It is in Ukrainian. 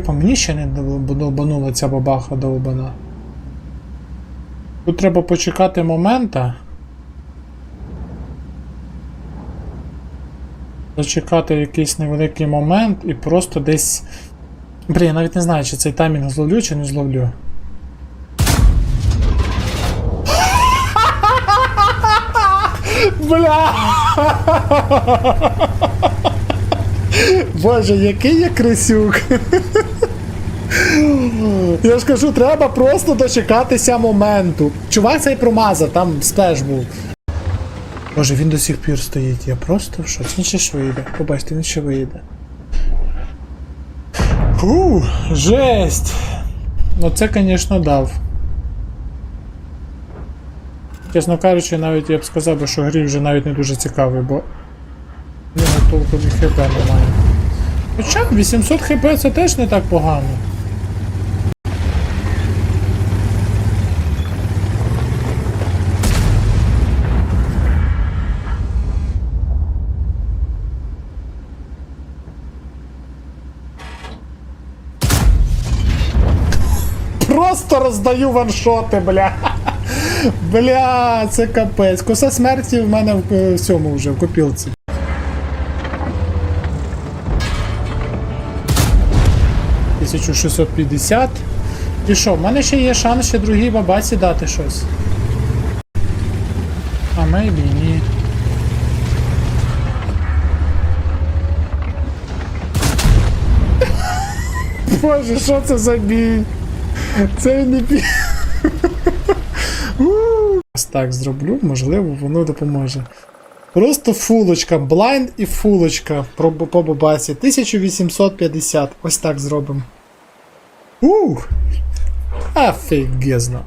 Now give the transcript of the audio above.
По мені ще не долбанула ця бабаха довбана. Тут треба почекати момента. Зачекати якийсь невеликий момент і просто десь. Блін, я навіть не знаю, чи цей таймінг зловлю, чи не зловлю. Бля! Боже, який я крисюк. Я ж кажу, треба просто дочекатися моменту. Чувак цей промазав, там спеш був. Боже, він до сих пір стоїть. Я просто в шоці. Він ще вийде. Побачите, він ще вийде. Фу, жесть. Ну це, звісно, дав. Чесно кажучи, навіть я б сказав, що грі вже навіть не дуже цікавий, бо нього толком і хп немає. Хоча 800 хп це теж не так погано. Просто роздаю ваншоти, бля. Бля, це капець. Коса смерті в мене в, е, цьому вже, в копілці. 1650. І що, в мене ще є шанс ще другій бабаці дати щось. А мейбі ні. Боже, що це за бій? Це не бій. Ось так зроблю, можливо, воно допоможе. Просто фулочка, блайнд і фулочка про- по бабасі. 1850. Ось так зробимо. Ух! Офігезно.